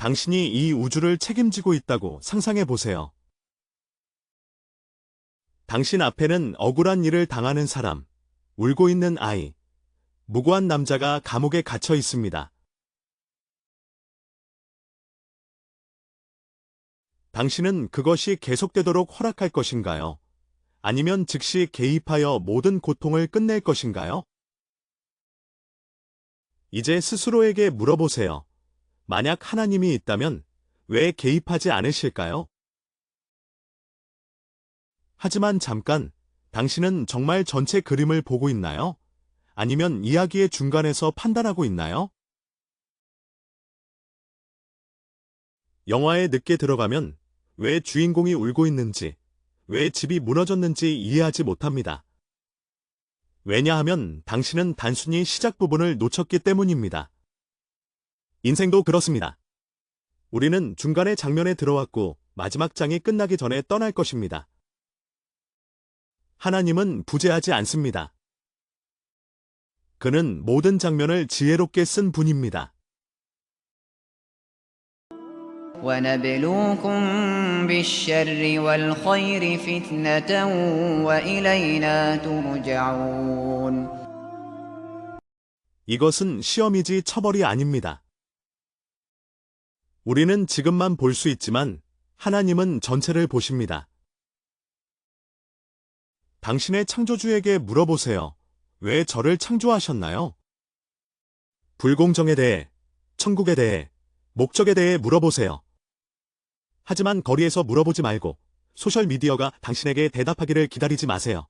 당신이 이 우주를 책임지고 있다고 상상해 보세요. 당신 앞에는 억울한 일을 당하는 사람, 울고 있는 아이, 무고한 남자가 감옥에 갇혀 있습니다. 당신은 그것이 계속되도록 허락할 것인가요? 아니면 즉시 개입하여 모든 고통을 끝낼 것인가요? 이제 스스로에게 물어보세요. 만약 하나님이 있다면 왜 개입하지 않으실까요? 하지만 잠깐, 당신은 정말 전체 그림을 보고 있나요? 아니면 이야기의 중간에서 판단하고 있나요? 영화에 늦게 들어가면 왜 주인공이 울고 있는지, 왜 집이 무너졌는지 이해하지 못합니다. 왜냐하면 당신은 단순히 시작 부분을 놓쳤기 때문입니다. 인생도 그렇습니다. 우리는 중간의 장면에 들어왔고 마지막 장이 끝나기 전에 떠날 것입니다. 하나님은 부재하지 않습니다. 그는 모든 장면을 지혜롭게 쓴 분입니다. ونبلوكم بالشر والخير فتنة وإلينا ترجعون 이것은 시험이지 처벌이 아닙니다. 우리는 지금만 볼 수 있지만 하나님은 전체를 보십니다. 당신의 창조주에게 물어보세요. 왜 저를 창조하셨나요? 불공정에 대해, 천국에 대해, 목적에 대해 물어보세요. 하지만 거리에서 물어보지 말고 소셜미디어가 당신에게 대답하기를 기다리지 마세요.